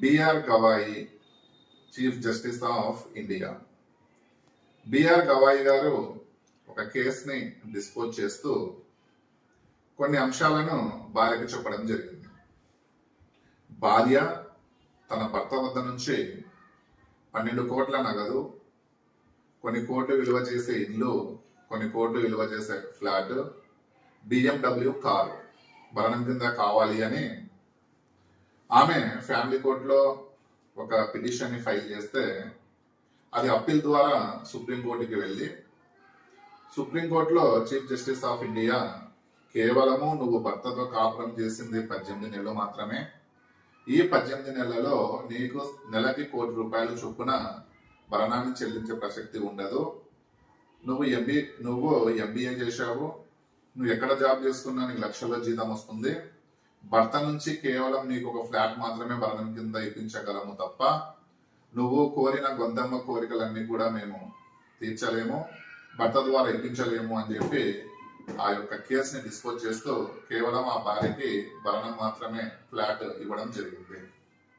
B R Gavai chief justice of India B R Gavai garu ఒక కేసుని dispose చేస్తూ కొన్ని అంశాలను భార్యకు చెప్పడం జరిగింది. భార్య తన భర్త వద్ద నుంచి పన్నెండు కోట్ల నగదు కొన్ని కోట్లు విలువ చేసే ఇల్లు కొన్ని కోట్లు విలువ చేసే ఫ్లాట్ బిఎండబ్ల్యూ కారు భరణం కింద కావాలి అని ఆమె ఫ్యామిలీ కోర్టులో ఒక పిటిషన్ని ఫైల్ చేస్తే అది అప్పీల్ ద్వారా సుప్రీంకోర్టుకి వెళ్ళి సుప్రీంకోర్టులో చీఫ్ జస్టిస్ ఆఫ్ ఇండియా కేవలము నువ్వు భర్తతో కాపురం చేసింది పద్దెనిమిది నెలలు మాత్రమే. ఈ పద్దెనిమిది నెలలలో నీకు నెలకి కోటి రూపాయలు చొప్పున భరణాన్ని చెల్లించే ప్రసక్తి ఉండదు. నువ్వు ఎంబీ నువ్వు ఎంబీఏ చేశావు. నువ్వు ఎక్కడ జాబ్ చేసుకున్నా నీకు లక్షల్లో జీతం వస్తుంది. భర్త నుంచి కేవలం నీకు ఒక ఫ్లాట్ మాత్రమే భరణం కింద ఇప్పించగలము తప్ప నువ్వు కోరిన గొంతమ్మ కోరికలన్నీ కూడా మేము తీర్చలేము భర్త ద్వారా ఇప్పించలేము అని చెప్పి ఆ యొక్క కేసుని డిస్పోజ్ చేస్తూ కేవలం ఆ భార్యకి భరణం మాత్రమే ఫ్లాట్ ఇవ్వడం జరిగింది.